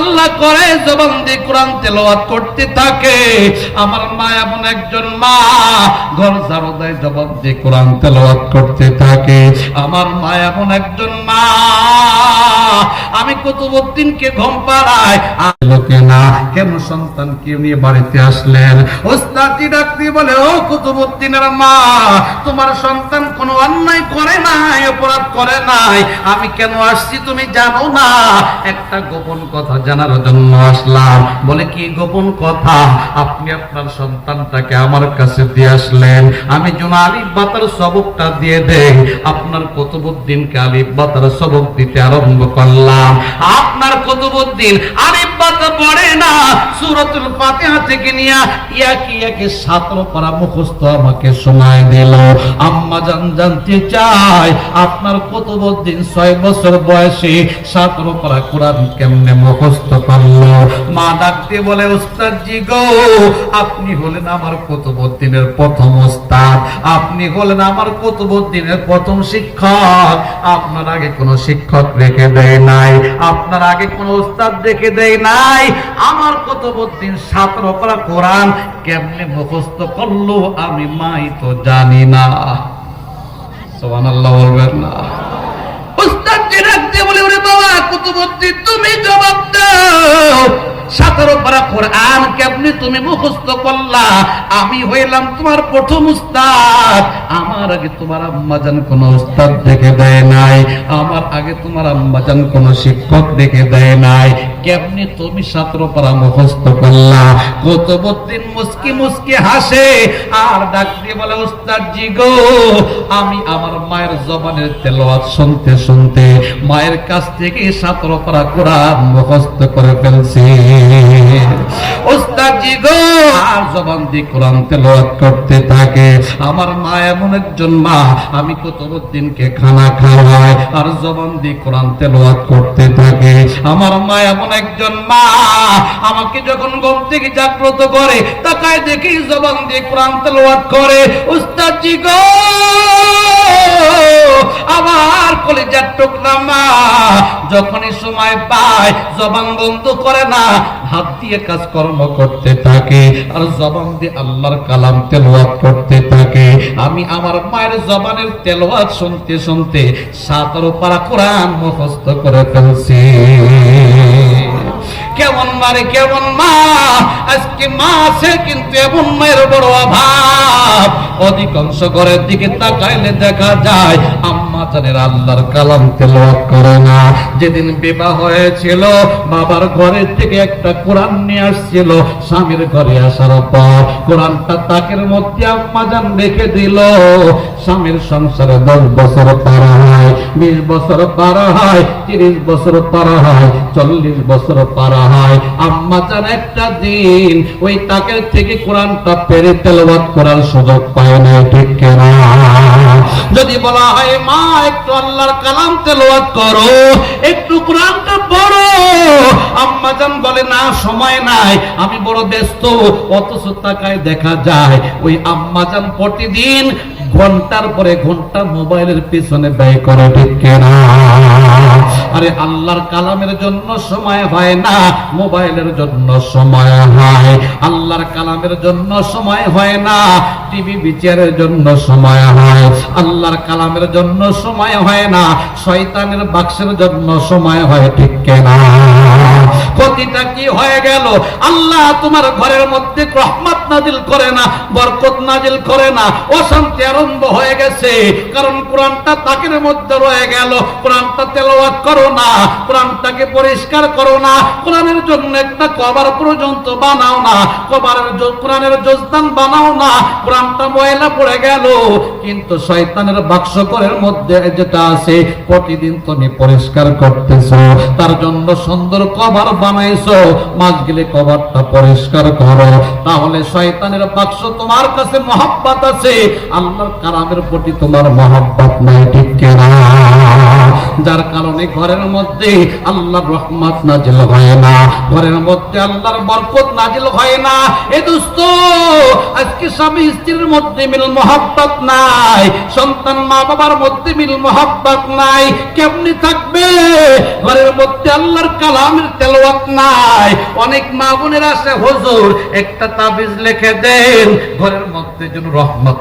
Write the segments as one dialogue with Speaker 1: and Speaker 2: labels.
Speaker 1: আল্লাহ করে জবান দিয়ে কোরআন তেলাওয়াত করতে থাকে। আমার মা এমন একজন মা, ঘর ঝাড়ু দেয়, জবান দিয়ে কোরআন তেলাওয়াত করতে থাকে। আমার মা এমন একজন মা, আমি কুতুবুদ্দিনকে ঘুম পাড়াই। লোকে না, কেন সন্তানকে নিয়ে বাড়িতে আসলেন? ওস্তাদি ডাকতে বলে, ও কুতুবুদ্দিনের মা, তোমার সন্তান কোনো অন্যায় করে নাই, অপরাধ করে নাই। আমি কেন আসছি তুমি জানো না? একটা গোপন কথা জানার জন্য আসলাম। বলে, কি গোপন কথা? আপনি আপনার সন্তানটাকে আমার কাছে দিয়ে আসলেন। আমি যেন আলিফ বাতার সবকটা দিয়ে দেই। আপনার কুতুবুদ্দিনকে আলিফ বাতার সবক দিতে আরম্ভ করলাম। আপনার কুতুবুদ্দিন আলিফ বাতা পড়ে না। সূরাতুল ফাতিহা থেকে নিয়ে ইয়াকি ইয়াকি ছাত্র পড়া মুখস্থ আমাকে শোনায় দিল। আম্মা জান জানতে চাই আপনার কুতুবুদ্দিন ছয় বছর বয়সে ছাত্র পড়া কোরআন কেমনে মুখস্থ করল। মা ডাকতে বলে উস্তাদ জি গো, আপনি হলেন আমার কুতুবুদ্দিনের প্রথম উস্তাদ আপনি হলেন আমার কুতুবুদ্দিনের প্রথম শিক্ষক। আপনার আগে কোনো শিক্ষক রেখে দেয় নাই। আপনার আগে কোনো উস্তাদ রেখে দেয় নাই। আমার কুতুবুদ্দিন ছাত্র পড়া কোরআন কেমনে মুখস্থ করল আমি মাই তো জানি না। সুবহানাল্লাহ বলবেন না। রাখতে বলে ওরে বাবা কুতুবুদ্দিন তুমি জবাব দাও। সতেরো পারা কোরআন কেমনি তুমি মুখস্থ করলা? আমি হইলাম তোমার প্রথম উস্তাদ। আমার আগে তোমার আম্মাজান কোন উস্তাদ দেখে দেয় নাই। আমার আগে তোমার আম্মাজান কোন শিক্ষক দেখে দেয় নাই। কেমনি তুমি সতেরো পারা মুখস্থ করলা? কুতুবুদ্দিন মুস্কি মুস্কি হাসে আর ডাক দিয়ে বলে উস্তাদ জি গো, আমি আমার মায়ের জবানের তেলাওয়াত শুনতে শুনতে মায়ের কাছ থেকে সতেরো পারা কোরআন মুখস্থ করে ফেলছি। ওস্তাদ গো, আর জবান দিয়ে কোরআন তেলাওয়াত করতে থাকে। আমার মা এমন একজন মা, আমি কুতুবুদ্দিনকে খানা খাওয়াই, আর জবান দিয়ে কোরআন তেলাওয়াত করতে থাকে। আমার মা এমন একজন মা, আমাকে যখন ঘুম থেকে জাগ্রত করে, তাকায় দেখি জবান দিয়ে কোরআন তেলাওয়াত করে। উস্তাদ জি গো, আমার কলেজার টুকরা মা, যখনই সময় পায়, জবান বন্ধ করে না হাত দিয়ে কাজকর্ম করতে থাকে, আর জবান দিয়ে আল্লাহর কালাম তেলোয়াত করতে থাকে। আমি আমার মায়ের জবানের তেলোয়াত শুনতে শুনতে সাতারো পারা কোরআন মুখস্থ করে ফেলছি। কেমন মারে, কেমন মা? আজকে মা আছে, কিন্তু এমন মায়ের বড় অভাব। অধিকাংশ ঘরের দিকে তাকাইলে দেখা যায়, আম্মা জানের আল্লাহর কালাম তেলাওয়াত করে না। যেদিন বিবাহ হয়েছিল, বাবার ঘরের থেকে একটা কোরআন নিয়ে আসছিল, স্বামীর ঘরে আসার পর কোরআনটা তাকের মধ্যে আম্মা জান রেখে দিল। স্বামীর সংসারে দশ বছর পার হয়, বিশ বছর পার হয়, তিরিশ বছর পার হয়, চল্লিশ বছর পার হয়। আম্মা চান একটা দিন ওই তাকের থেকে কোরআনটা পেরে তেলাওয়াত করার সুযোগ পায় না ঠিক যদি বলা হয়, মা, একটু আল্লাহর কালাম তেলাওয়াত করো, একটু কোরআনটা পড়ো। বলে, না, সময় নাই, আমি বড় ব্যস্ত, অথচ দেখা যায়। ওই আম্মা জান প্রতিদিন ঘণ্টার পরে ঘণ্টা মোবাইলের পিছনে ব্যয় করে, ঠিক কেনা? আরে, আল্লাহর কালামের জন্য সময় হয় না। মোবাইলের জন্য সময় হয়, আল্লাহর কালামের জন্য সময় হয় না টিভি বিচারের জন্য সময় হয়, আল্লাহর কালামের জন্য সময় হয় না, শয়তানের বাক্সের জন্য সময় হয়, ঠিক কেনা? ক্ষতিটা কি হয়ে গেল? আল্লাহ তোমার ঘরের মধ্যে রহমত নাজিল করে না, বরকত নাজিল করে না, অশান্তি আরম্ভ হয়ে গেছে। কারণ কোরআনটা তাকের মধ্যে রয়ে গেল। কোরআনটা তেলাওয়াত করো না, কোরআনটাকে পরিষ্কার করো না, কোরআনের জন্য একটা কভার পর্যন্ত বানাও না কভারের কোরআনের জোস্তান বানাও না, কোরআনটা ময়লা পড়ে গেল। কিন্তু শয়তানের বাক্স ঘরের মধ্যে যেটা আছে, প্রতিদিন তুমি পরিষ্কার করতেছো। তার জন্য সুন্দর কভার বানাইছো? মাস গেলে কভারটা পরিষ্কার করো। তাহলে শয়তানের বাক্স তোমার কাছে মহাব্বত আছে। আল্লাহর কালামের প্রতি তোমার মহাব্বত নাই, ঠিক কিনা? যার কারণে ঘরের মধ্যে আল্লাহর রহমত নাজিল হয় না। ঘরের মধ্যে আল্লাহর বরকত নাজিল হয় না। এ দোস্ত, আজকে স্বামী স্ত্রীর মধ্যে মিল মহাব্বত নাই। সন্তান মা বাবার মধ্যে মিল মহাব্বত নাই। কেমনি থাকবে? ঘরের আল্লাহর কালামের তেলাওয়াত নাই। অনেক মা বোনের হুজুর, একটা তাবিজ লিখে দেন। ঘরের মধ্যে যেন রহমত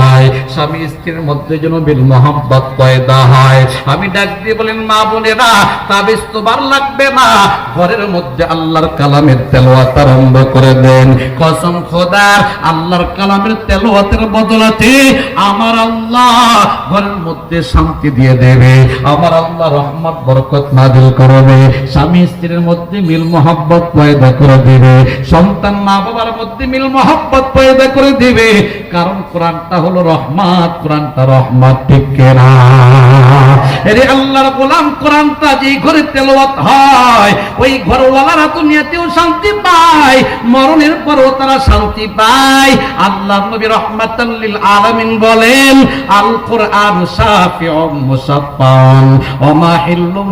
Speaker 1: হয়, স্বামী স্ত্রীর মধ্যে যেন মহাব্বত পয়দা হয়। আমি ডাক দিয়ে বলেন, মা বোনেরা, তাবিজ তো বার লাগবে না। ঘরের মধ্যে আল্লাহর কালামের তেলাওয়াত আরম্ভ করে দেন। কসম খোদার আল্লাহর কালামের তেলাওয়াতের বদলাতে আমার আল্লাহ ঘরের মধ্যে শান্তি দিয়ে দেবে। আমার আল্লাহ রহমত, বরকত নাজিল করবে, স্বামী স্ত্রীর মধ্যে মিল মোহাব্বত পয়দা করে দিবে, সন্তান মা বাবার মধ্যে মিল পয়দা করে দিবে। কারণ কোরআনটা হলো কোরআনটা ঠিক কেনা? আল্লাহর গোলাম কোরআনটা যে ঘরে হয়, ওই ঘরওয়ালারা দুনিয়াতেও শান্তি পায়, মরণের পরও তারা শান্তি পায়। আল্লাহ নবী রহমাতাল লিল আলামিন বলেন আল কোরআন শাফিউম মুসাফফান ওয়া মাহিল্লুম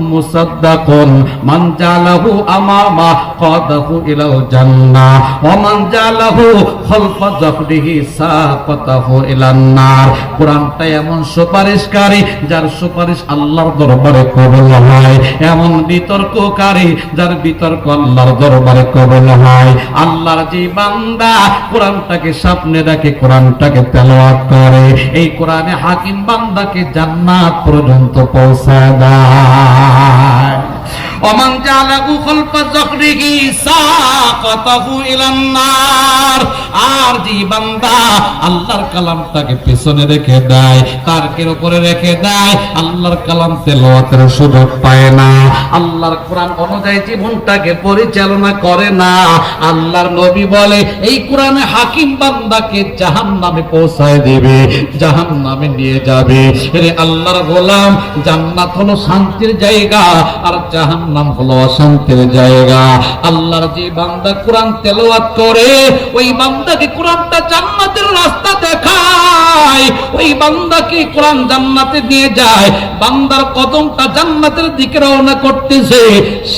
Speaker 1: মুসাদ্দাকুন মান জালাহু আমামা ইলাল জান্নাহ ওয়া মান জালাহু সাকাতাহু ইলান নার। এমন সুপারিশকারী, যার সুপারিশ আল্লাহর দরবারে কবুল হয়। এমন বিতর্ককারী, যার বিতর্ক আল্লাহর দরবারে কবুল হয়। আল্লাহর যে বান্দা কোরআনটাকে সামনে রাখে কোরআনটাকে তেলাওয়াত করে, এই কোরআনে হাকিম বান্দাকে জান্নাত পর্যন্ত পৌঁছায় দেয়। যখরিহি সাকাতাহু ইলান নার আর যে বান্দা আল্লাহর কালামটাকে পেছনে রেখে দেয় তারকের উপরে রেখে দেয়, আল্লাহর কালাম তেলাওয়াতের সুযোগ পায় না। আল্লাহর কোরআন অনুযায়ী জীবনটাকে পরিচালনা করে না। আল্লাহর নবী বলে, এই কোরআনে হাকিম বান্দাকে জাহান্নামে পৌঁছায় দেবে, জাহান্নামে নিয়ে যাবে। রে আল্লাহর গোলাম, জান্নাত হলো শান্তির জায়গা, আর জাহান্নাম হলো অশান্তির জায়গা। আল্লাহর যে বান্দা কোরআন তেলাওয়াত করে, ওই বান্দাকে কোরআনটা জান্নাতের রাস্তা দেখায়। ওই বান্দাকে কোরআন জান্নাতে নিয়ে যায়। বান্দার কদমটা জান্নাতের দিকে রওনা করতেছে,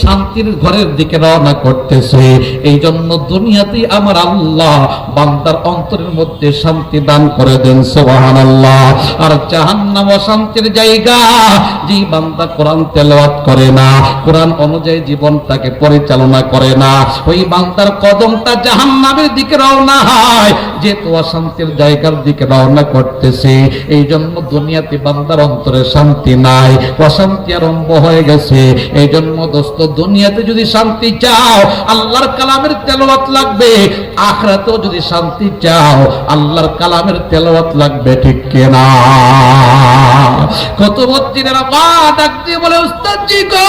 Speaker 1: শান্তির ঘরের দিকে রওনা করতেছে। এই জন্য দুনিয়াতে আমার আল্লাহ বান্দার অন্তরের মধ্যে শান্তি দান করে দেন সোহান আল্লাহ আর জাহান্নাম অশান্তির জায়গা যে বান্দা কোরআন তেলাওয়াত করে না, কোরআন অনুযায়ী জীবনটাকে পরিচালনা করে না। ওই বান্দার কদমটা জাহান্নামের দিকে রওনা হয়। যেহেতু অশান্তির জায়গার দিকে রওনা করতেছে। এই জন্য দুনিয়াতে বান্দার অন্তরে শান্তি নাই। অশান্তি আরম্ভ হয়ে গেছে। এই জন্য দোস্ত, দুনিয়াতে যদি শান্তি চাও, আল্লাহর কালামের তেলাওয়াত লাগবে। আখরাতেও যদি শান্তি চাও, আল্লাহর কালামের তেলাওয়াত লাগবে, ঠিক কিনা? কত বত্রিনের মা ডাক দিয়ে বলে উস্তাদজি গো!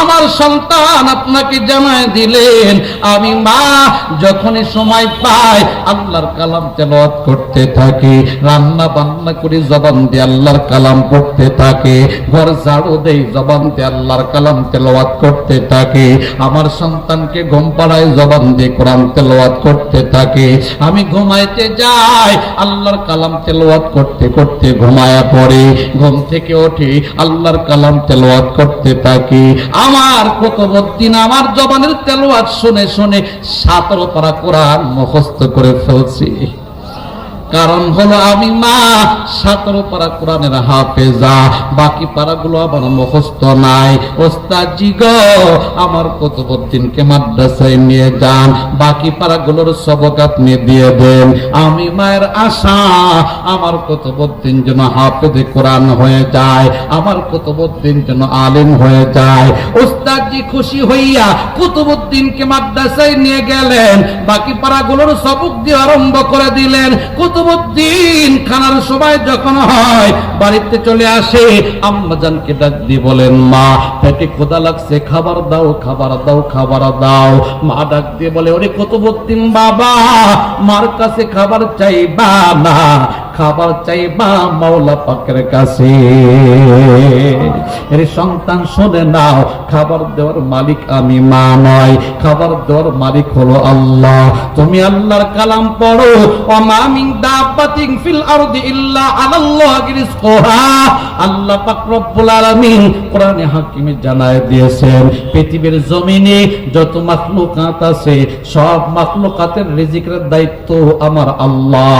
Speaker 1: আমার সন্তান আপনাকে জানায় দিলেন, আমি মা, যখনই সময় পাই, আল্লাহর কালাম তেলাওয়াত করতে থাকি, রান্না বান্না করি, জবান দিয়ে আল্লাহর কালাম পড়তে থাকে, ঘর ঝাড়ু দেই, জবান দিয়ে আল্লাহর কালাম তেলাওয়াত করতে থাকে, আমার সন্তানকে ঘুম পাড়ায় জবান দিয়ে কোরআন তেলাওয়াত করতে থাকে, আমি ঘুমাইতে যাই, আল্লাহর কালাম তেলাওয়াত করতে করতে ঘুমায়া পড়ে, ঘুম থেকে উঠি, আল্লাহর কালাম তেলাওয়াত করতে থাকি আমার কতবদ্দিন আমার জবানের তেলাওয়াত শুনে শুনে সাতর পারা কোরআন মুখস্থ করে ফেলছি। কারণ হলো আমি মা, সতেরো পারা কোরআনের হাফেজা, বাকি পারাগুলো আমার মুখস্থ নাই। ওস্তাদজি গো, আমার কুতুবুদ্দিনকে মাদ্রাসায় নিয়ে যান, বাকি পারাগুলোর সবক আপনি দিয়ে দেন। আমি মায়ের আশা, আমার কুতুবুদ্দিন যেন হাফেজে কোরআন হয়ে যায়, আমার কুতুবুদ্দিন যেন আলিম হয়ে যায়। ওস্তাদজি খুশি হইয়া কুতুবুদ্দিনকে মাদ্রাসায় নিয়ে গেলেন, বাকি পারাগুলোর সবক দিয়ে আরম্ভ করে দিলেন। বাড়িতে চলে আসে, আম্মাজানকে ডাক দিয়ে বলেন খাবার দাও খাবার দাও খাবার দাও। মা ডাক দিয়ে বলে, ওরে কুতুবুদ্দিন বাবা, মার কাছে খাবার চাইবা না খাবার চাইবা মাওলা পাকের কাছে। এর সন্তান শুনে নাও, খাবার দেওয়ার মালিক আমি, মা নয়। খাবার দেওয়ার মালিক হলো আল্লাহ। তুমি আল্লাহর কালাম পড়ো অমা মিন দাব্বাতিন ফিল আরদি ইল্লা আলাল্লাহি রিজকুহা। আল্লাহ পাক রব্বুল আলামিন কোরআনে হাকিমে জানায় দিয়েছেন, পৃথিবীর জমিনে যত মাখলুকাত আছে, সব মাখলুকাতের রিজিকের দায়িত্ব আমার আল্লাহ।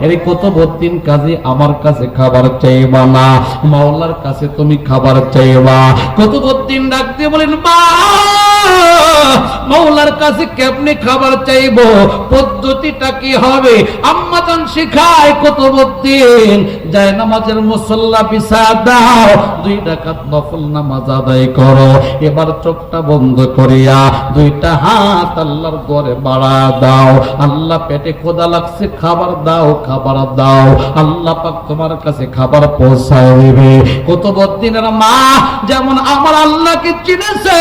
Speaker 1: এর কত বদিন কাজে আমার কাছে খাবার চাইবা না। মাওলার কাছে তুমি খাবার চাইবা। কত ডাক দিয়ে বলেন, মা! মৌলার কাছে কেমনি খাবার চাইব? পদ্ধতিটা কি হবে? আম্মাজান শিখায় কত দিন যায় নামাজের মুসল্লা বিছা দাও, দুই ডাকাত নফল নামাজ আদায় করো। এবার চোখটা বন্ধ করিয়া দুইটা হাত আল্লাহর ঘরে বাড়া দাও। আল্লাহ পেটে খোদা লাগছে, খাবার দাও খাবার দাও। আল্লাহ পাক তোমার কাছে খাবার পৌঁছায় দিবে। কত দিনের মা যেমন আমার আল্লাহকে চিনেছে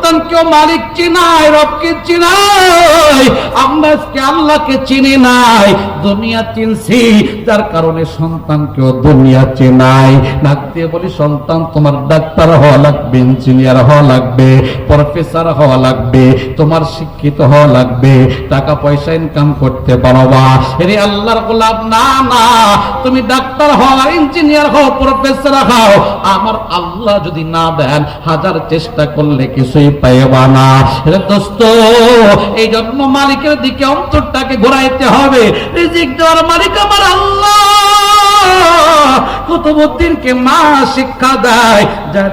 Speaker 1: সন্তানকেও মালিক চিনাই রবকে চিনাই আমরা আজকে আল্লাহকে চিনি নাই? দুনিয়া চিনছি, যার কারণে সন্তানকেও দুনিয়া চিনাই ডাক দিয়ে বলি, সন্তান, তোমার ডাক্তার হওয়া লাগবে, ইঞ্জিনিয়ার হওয়া লাগবে, প্রফেসর হওয়া লাগবে, তোমার শিক্ষিত হওয়া লাগবে টাকা পয়সা ইনকাম করতে পারবা এরে আল্লাহর গোলাপ, না না, তুমি ডাক্তার হও, ইঞ্জিনিয়ার হও, প্রফেসর হও। আমার আল্লাহ যদি না দেন, হাজার চেষ্টা করলে কিছুই পাইবা না দোস্ত এই জন্ম মালিকের দিকে অন্তরটাকে ঘোরাইতে হবে। রিজিক দেওয়ার মালিক আমার আল্লাহ। মা শিক্ষা দেয়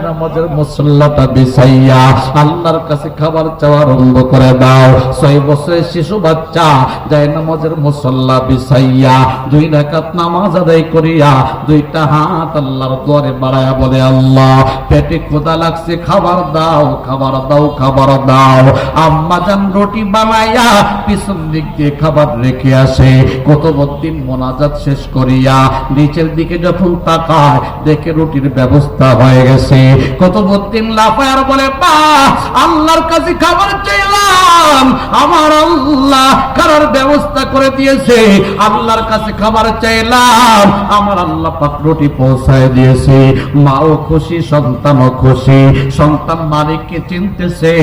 Speaker 1: নামাজের মুসল্লাটা বিছাইয়া আল্লাহর কাছে খাবার চাওয়া আরম্ভ করে দাও। ছয় বছরের শিশু বাচ্চা যায় নামাজের মুসল্লা বিছাইয়া দুই রাকাত নামাজ আদায় করিয়া দুইটা হাত আল্লাহর দুয়ারে বাড়ায়া বলে, আল্লাহ, পেটে ক্ষুধা লাগছে, খাবার দাও খাবার দাও খাবার দাও। আম্মা জান রুটি বানাইয়া পিছন দিক দিয়ে খাবার রেখে আসে। কতবদ্দিন মোনাজাত শেষ করিয়া নিচের দিকে যখন তাকায়, দেখে রুটির ব্যবস্থা হয়ে গেছে। কতবদ্দিন লাফায়ার বলে পা আল্লাহর কাছে খাবার চাইলাম। আমার আল্লাহ খাবার ব্যবস্থা করে দিয়েছে। আল্লাহর কাছে খাবার চাইলাম। আমার আল্লাহ পাক রুটি পৌঁছায় দিয়েছে। মাও খুশি, সন্তানও খুশি। সন্তান মালিককে চিনতেছে।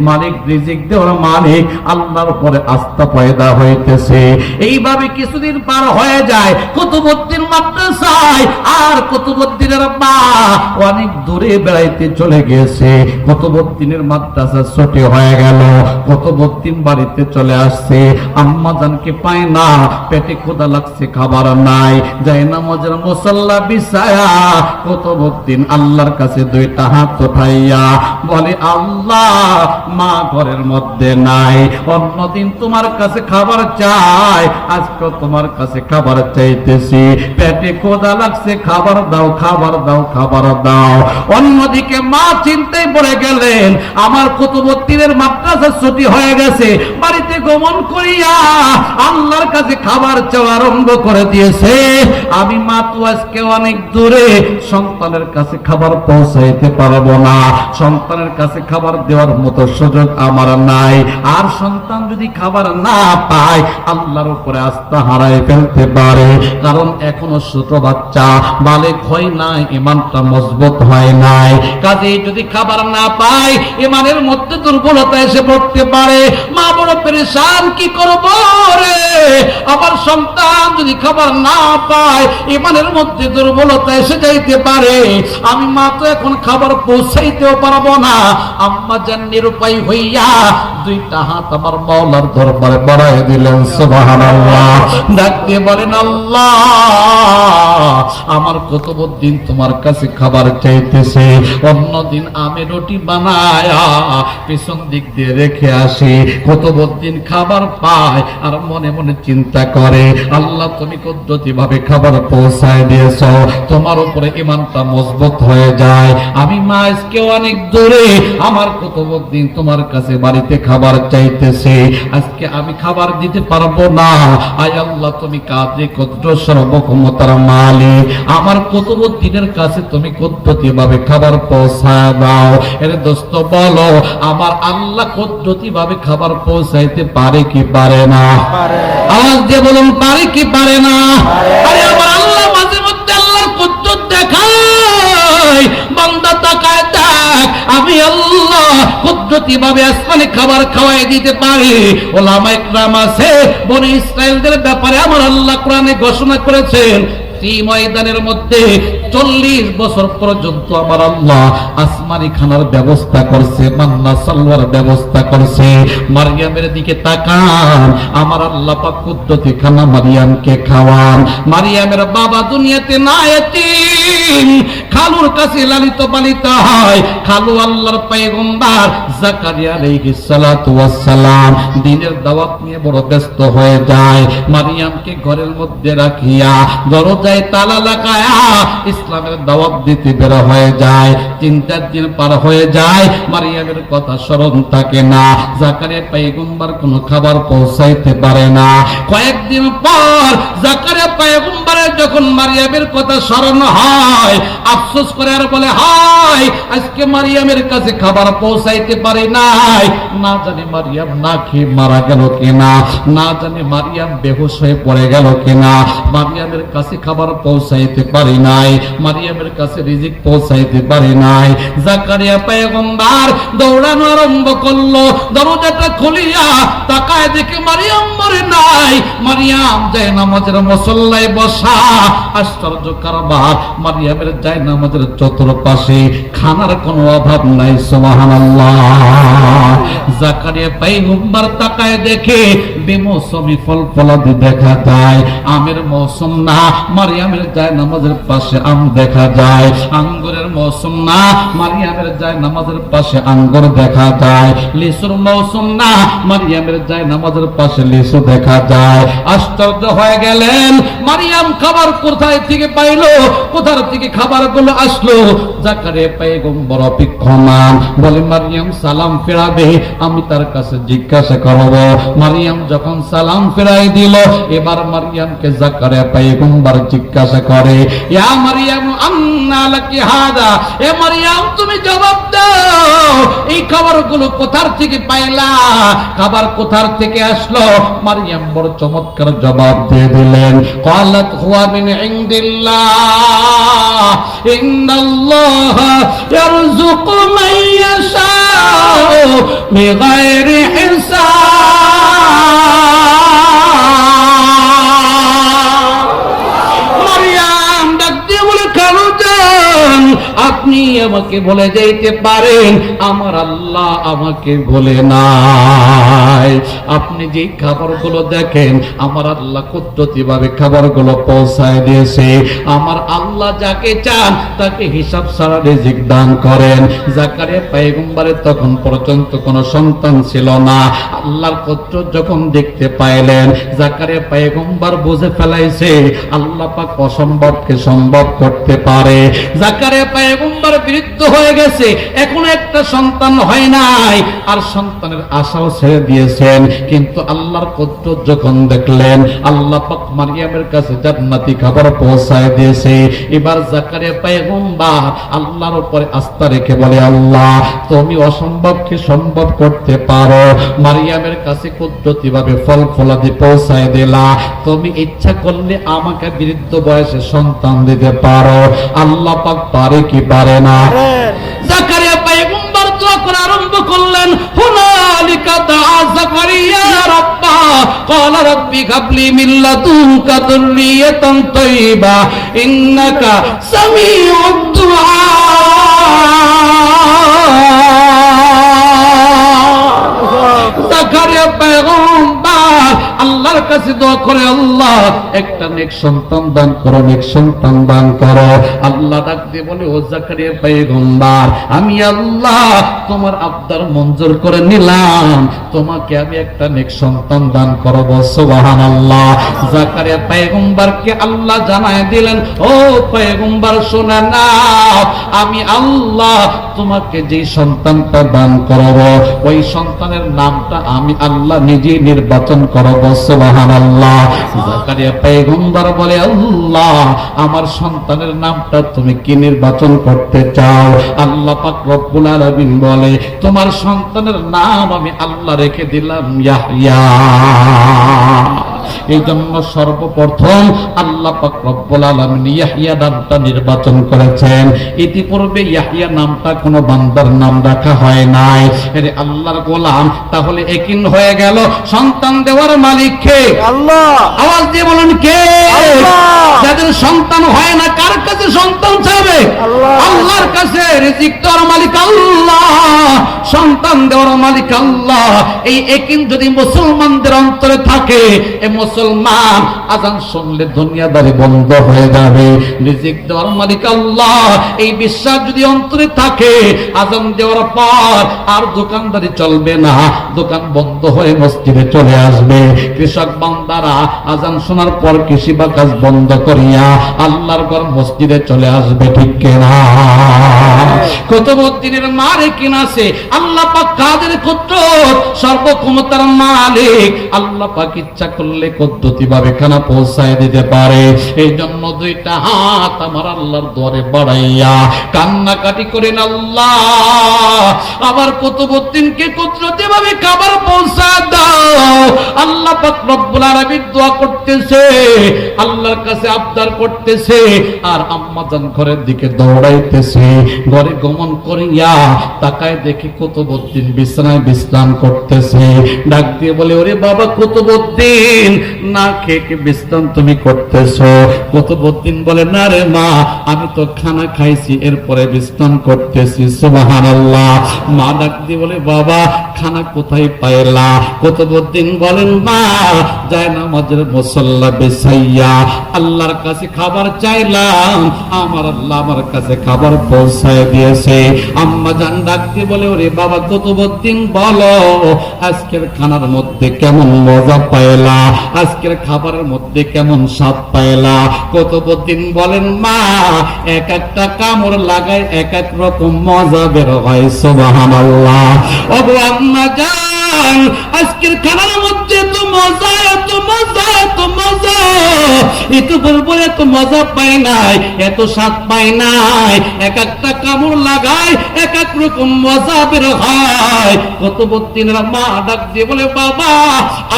Speaker 1: মালিক রিজিক দেওয়ার মালিক আল্লাহর উপরে আস্থা পয়দা হইতেছে। এইভাবে কিছুদিন পার হয়ে যায়। কুতুবুদ্দিন মাদ্রাসায় আর কুতুবুদ্দিনের মা অনেক দূরে বেড়াইতে চলে গেছে। কুতুবুদ্দিনের মাদ্রাসা ছোট হয়ে গেল। কুতুবুদ্দিন বাড়িতে চলে আসছে। আম্মা জানকে পায় না, পেটে ক্ষুধা লাগছে, খাবার নাই। যাই নামাজের মুসল্লা বিছায়া কুতুবুদ্দিন আল্লাহর কাছে দুইটা হাত উঠাইয়া বলে, আল্লাহ, মা ঘরের মধ্যে নাই। অন্যদিন তোমার কাছে খাবার চাই আজকে তোমার কাছে খাবার চাইতেছি। খোদা লাগছে, খাবার দাও খাবার দাও খাবার দাও। অন্যদিকে মা চিন্তায় পড়ে গেলেন, আমার কুতুবত্তিনের মাদ্রাসা ছুটি হয়ে গেছে, বাড়িতে গমন করিয়া আল্লাহর কাছে খাবার চাওয়া আরম্ভ করে দিয়েছে। আমি মা তো আজকে অনেক দূরে, সন্তানের কাছে খাবার পৌঁছাইতে পারব না। সন্তানের কাছে খাবার দেওয়ার মতো সুযোগ আমার নাই। আর সন্তান যদি খাবার না পায়, আল্লাহর উপরে আস্থা হারাই ফেলতে পারে। কারণ এখনও ছোট বাচ্চা বালেক হয় ইমানটা মজবুত হয় নাই। কাজে যদি খাবার না পায়, ইমানের মধ্যে দুর্বলতা এসে পড়তে পারে। মা বড় কি করব রে? আমার সন্তান যদি খাবার না পায়, ইমানের মধ্যে দুর্বলতা এসে যাইতে পারে। আমি মা তো এখন খাবার পৌঁছাইতেও পারব না। আম্মা জান নিরুপায় হইয়া দুইটা হাত আমার মাওলার দরবারে বাড়াই দিলেন, সুবহানাল্লাহ। ডাক বলেন, আল্লাহ। আমার কতদিন তোমার কাছে খাবার চাইতেছে। অন্যদিন আমি রুটি বানায়া পিছন দিক দিয়ে রেখে আসি। কতদিন খাবার পায় আর মনে মনে চিন্তা করে, আল্লাহ, তুমি পদ্ধতি ভাবে খাবার পৌঁছায় দিয়েছ। তোমার উপরে ইমানটা মজবুত হয়ে যায়। আমি মা আজকে অনেক দূরে আমার কতদিন তোমার কাছে বাড়িতে খাবার চাইতেছে। আজকে আমি খাবার দিতে পারব না। আয় আল্লাহ, তুমি কাজে কদ্র সর্বক্ষমতার মালিক আমার কতদিনের কাছে তুমি পদ্ধতি ভাবে খাবার পৌঁছা দাও। এর দোস্ত বলো আমার আল্লাহ পদ্ধতি ভাবে খাবার পৌঁছাইতে পারে কি পারে না? আওয়াজ দিয়ে বলুন পারে কি পারে না? আরে আমার দেখায় বান্দা তাকায় আমি আল্লাহ কুদরতি ভাবে আসমানে খাবার খাওয়াই দিতে পারি। ওলামা ইকরাম আছে, বনি ইসরায়েলদের ব্যাপারে আমার আল্লাহ কোরআনে ঘোষণা করেছেন ময়দানের মধ্যে চল্লিশ বছর পর্যন্ত আমার আল্লাহ আসমানি খানার ব্যবস্থা করছে, মান্না ব্যবস্থা করছে। মারিয়ামের দিকে তাকান, আমার আল্লাহ খানা মারিয়ামকে খাওয়ান। মারিয়ামের বাবা দুনিয়াতে না এতিম, খালুর কাছে লালিত পালিত হয়। খালু আল্লাহর পয়গম্বর জাকারিয়া সালাম দিনের দাওয়াত নিয়ে বড় ব্যস্ত হয়ে যায়। মারিয়ামকে ঘরের মধ্যে রাখিয়া দরজায় তালা লাগায়া ইসলামের দাওয়াত দিতে বের হয়ে যায়। তিন চার দিন পার হয়ে যায়। মারিয়ামের কথা স্মরণ থাকে না। জাকারিয়া পয়গম্বর কোনো খাবার পৌঁছাইতে পারে না। কয়েকদিন পর জাকারিয়া পয়গম্বরের যখন মারিয়ামের কথা স্মরণ হয়, আফসোস করে আর বলে, হায়, আজকে মারিয়ামের কাছে খাবার পৌঁছাইতে পারে নাই। না জানি মারিয়াম না খেয়ে মারা গেল কিনা। না জানি মারিয়াম বেহুশ হয়ে পড়ে গেল কিনা। মারিয়ামের কাছে খাবার পৌঁছাইতে পারি নাই। মারিয়ামের কাছে রিজিক পৌঁছাইতে পারি নাই। জাকারিয়া পয়গম্বর দৌড়ানো আরম্ভ করল। দরজাটা খুলিয়া তাকায় দেখে মারিয়াম মরে নাই। মারিয়াম যায় নামাজের মসল্লায় বসা। আশ্চর্য কারবার। মারিয়ামের যায় নামাজের চতুর্পাশে খানার কোনো অভাব নাই, সুবহানাল্লাহ। জাকারিয়া পয়গম্বর তাকায় দেখে বেমৌসুমি ফল ফলাদি দেখা যায়। আমের মৌসুম না মারিয়ামের যায় নামাজের পাশে আম দেখা যায়। আঙ্গুরের মৌসুম না, মারিয়ামের যায় নামাজের পাশে আঙ্গুর দেখা যায়। লিচুর মৌসুম না, মারিয়ামের যায় নামাজের পাশে লিচু দেখা যায়। আশ্চর্য হয়ে গেলেন, মারিয়াম খাবার কোথায় থেকে পাইলো? কোথার থেকে খাবারগুলো আসলো? জাকারে পয়গম্বর অপেক্ষমান বলে, মারিয়াম সালাম ফেরাবে, আমি তার কাছে জিজ্ঞাসা করব। মারিয়াম যখন সালাম ফেরাই দিল, এবার মারিয়ামকে জাকারে পয়গম্বর জিজ্ঞাসা করে ইয়া মারিয়াম আন্না লাকি হাদা এ মারিয়াম তুমি জবাব দাও এই খাবারগুলো কোথার থেকে পাইলা খাবার কোথার থেকে আসলো মারিয়াম বড় চমৎকার জবাব দিয়ে দিলেন قالت هو من عند الله إن الله يرزق من يشاء بغير حساب আপনি আমাকে বলে যাইতে পারেন, আমার আল্লাহ আমাকে বলে নাই। আপনি যে খাবারগুলো দেখেন, আমার আল্লাহ কুদরতি ভাবে খাবারগুলো পৌঁছায় দিয়েছে। আমার আল্লাহ যাকে চান, তাকে হিসাব ছাড়া রিজিক দান করেন। জাকারিয়া পয়গম্বরের তখন পর্যন্ত কোনো সন্তান ছিল না। আল্লাহর পুত্র যখন দেখতে পাইলেন জাকারিয়া পয়গম্বর বুঝে ফেলাইছে, আল্লাহ পাক অসম্ভবকে সম্ভব করতে পারে। জাকারিয়া পয়গম্বর বৃদ্ধ হয়ে গেছে। এখন একটা সন্তান হয় নাই। আর সন্তানের আশাও ছেড়ে দিয়েছেন। কিন্তু আল্লাহর পুত্র যখন দেখলেন, আল্লাহ পাক মারিয়ামের কাছে জান্নাতি খাবার পৌঁছায় দিয়েছে। এবার জাকারিয়া পয়গম্বর আল্লাহর উপরে আস্থা রেখে বলে, আল্লাহ, তুমি অসম্ভবকে সম্ভব করতে পারো? মারিয়ামের কাছে কুদরতি ভাবে ফল ফলাদি পৌঁছায় দিলা। তুমি ইচ্ছা করলে আমাকে বৃদ্ধ বয়সে সন্তান দিতে পারো। আল্লাহ পাক পারে কি পারে না জাকারিয়া পয়গম্বর দোয়া করা আরম্ভ করলেন হুনালিকা দাআ জাকারিয়া রাব্বা قال رب هب لي من لدنك ذرية طيبة إنك سميع الدعاء জাকারিয়া আল্লাহর কাছে দোয়া করে আল্লাহ, একটা নেক সন্তান দান করো, নেক সন্তান দান করো। আল্লাহ বলে, ও জাকারিয়া পয়গম্বর, আমি আল্লাহ তোমার আবদার মঞ্জুর করে নিলাম। তোমাকে আমি একটা নেক সন্তান দান করব, সুবহানাল্লাহ। জাকারিয়া পয়গম্বরকে আল্লাহ জানায় দিলেন, ও পয়গম্বর, শুনে নাও আমি আল্লাহ তোমাকে যে সন্তানটা দান করব, ওই সন্তানের নামটা আমি আল্লাহ নিজে নির্বাচন করব সুবহানাল্লাহ। জাকারিয়া পয়গম্বর বলে, আল্লাহ, আমার সন্তানের নামটা তুমি কি নির্বাচন করতে চাও? আল্লাহ পাক রব্বুল বলে, তোমার সন্তানের নাম আমি আল্লাহ রেখে দিলাম, ইয়াহইয়া। এই জন্য সর্বপ্রথম আল্লাহ পাক রব্বুল আলামিন ইয়াহিয়া নামটা নির্বাচন করেছেন। ইতিপূর্বে ইয়াহিয়া নামটা কোনো বান্দার নাম রাখা হয় নাই। এর আল্লাহর গোলাম তাহলে একিন হয়ে গেল। সন্তান দেওয়ার মালিক কে?
Speaker 2: আল্লাহ।
Speaker 1: আওয়াজ দিয়ে বলুন কে?
Speaker 2: আল্লাহ।
Speaker 1: যাদের সন্তান হয় না কার কাছে সন্তান চাবে
Speaker 2: আল্লাহ।
Speaker 1: আল্লাহর কাছে রিজিক দেওয়ার মালিক আল্লাহ সন্তান দেওয়ার মালিক আল্লাহ। এই একিন যদি মুসলমানদের অন্তরে থাকে এ মুসলমান আজান শুনলে দুনিয়াদারি বন্ধ হয়ে যাবে। রিজিক দেওয়ার মালিক আল্লাহ। এই বিশ্বাস যদি অন্তরে থাকে, আজান দেওয়ার পর আর দোকানদারি চলবে না। দোকান বন্ধ হয়ে মসজিদে চলে আসবে। কৃষক বান্দারা, আজান শোনার পর কৃষি বা কাজ বন্ধ করিয়া আল্লাহর ঘর মসজিদে চলে আসবে, ঠিক কিনা? কতবদ্দিনের মারে কিনাছে আল্লাহ পাক কাদের ক্ষুদ্র সর্বক্ষমতার মালিক। আল্লাহ পাক ইচ্ছা করলে পদ্ধতি ভাবে খানা পৌঁছায় দিতে পারে। এই জন্য দুইটা হাত আমার আল্লাহর দরে বাড়াইয়া কান্নাকাটি করেন আল্লাহ। আবার কুতুবুদ্দিনকে কুদরতি ভাবে খাবার পৌঁছা দাও। আল্লাহ পাক রব্বুল আলামিন দোয়া করতেছে, আল্লাহর কাছে আবদার করতেছে, আর আম্মা জান ঘরের দিকে দৌড়াইতেছে, ঘরে গমন করিয়া তাকায় দেখি কুতুবুদ্দিন বিছানায় বিশ্রাম করতেছে। ডাক দিয়ে বলে, ওরে বাবা কুতুবুদ্দিন না খেয়ে বিশ্রাম তুমি করতেছো? কুতুবুদ্দিন বলে, না রে মা, আমি তো খানা খাইছি, এরপরে বিশ্রাম করতেছি। সুবহানাল্লাহ। মা ডাক দিয়ে বলে, বাবা, খানা কোথায় পাইলা? কুতুবুদ্দিন বলেন, মা, যায় নামাজের মুসল্লা বেসাইয়া আল্লাহর কাছে খাবার চাইলাম। আমার আল্লাহ আমার কাছে খাবার পৌঁছায় দিয়েছে। আম্মা জান ডাকতে বলে, ওরে বাবা কুতুবুদ্দিন বলো, আজকের খানার মধ্যে কেমন মজা পাইলা? আজকের খাবারের মধ্যে কেমন স্বাদ পাইলা? কত দিন বলেন মা, এক একটা কামড় লাগায় এক এক রকম মজা বের হয় আম্মা জান আজকের খানার মধ্যে তো মজা, এত মজা এত মজা। এত বলব এত মজা পাই নাই, এত স্বাদ পাই নাই। এক একটা কামড় লাগায়, এক এক রকম মজা বের হয়। কত বত্তিনরা মা ডাক দিয়ে বলে, বাবা,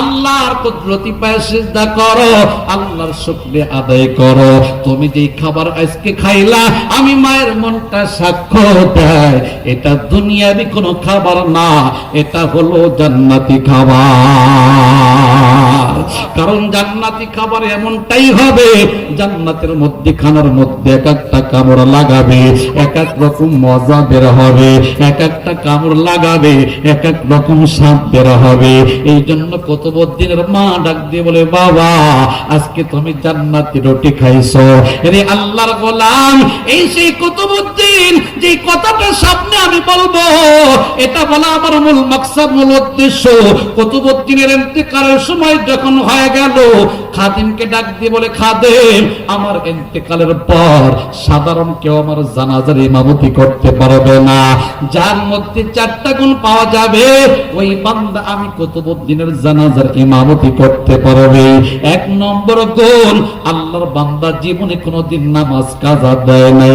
Speaker 1: আল্লাহর কুদরতি পায়ে সিজদা করো, আল্লাহর শুকরিয়া আদায় করো। তুমি যেই খাবার আজকে খাইলা, আমি মায়ের মনটা সাক্ষ্য দেয়। এটা দুনিয়াবি কোনো খাবার না, এটা হলো জান্নাতি খাবার। কারণ জান্নাতি খাবার এমনটাই হবে, জান্নাতের মধ্যে খানার মধ্যে এক একটা কামড় লাগাবে, এক এক রকম মজা বের হবে, এক একটা কামড় লাগাবে, এক এক রকম স্বাদ বের হবে। এই জন্য কতবদিনের মা ডাক দিয়ে বলে, বাবা, আজকে তুমি জান্নাতি রুটি খাইছো। রে আল্লাহর গোলাম, এই সেই কতবুদ্দিন যে কথাটা সামনে আমি বলব, এটা বলা আমার মূল মাকসাদ, মূল উদ্দেশ্য। কতবুদ্দিনের ইন্তেকালের সময় যখন হয়ে গেল, খাদিমকে ডাক দিয়ে বলে, খাদেম, আমার পর সাধারণ কেউ আমার জানাজার ইমামতি করতে পারবে না। যার মধ্যে চারটা গুণ পাওয়া যাবে, ওই বান্দা আমি কতবুদ্দিনের জানাজার ইমামতি করতে পারবে। এক নম্বর গুণ, আল্লাহর বান্দা জীবনে কোনোদিন নামাজ কাজা দেয় নাই।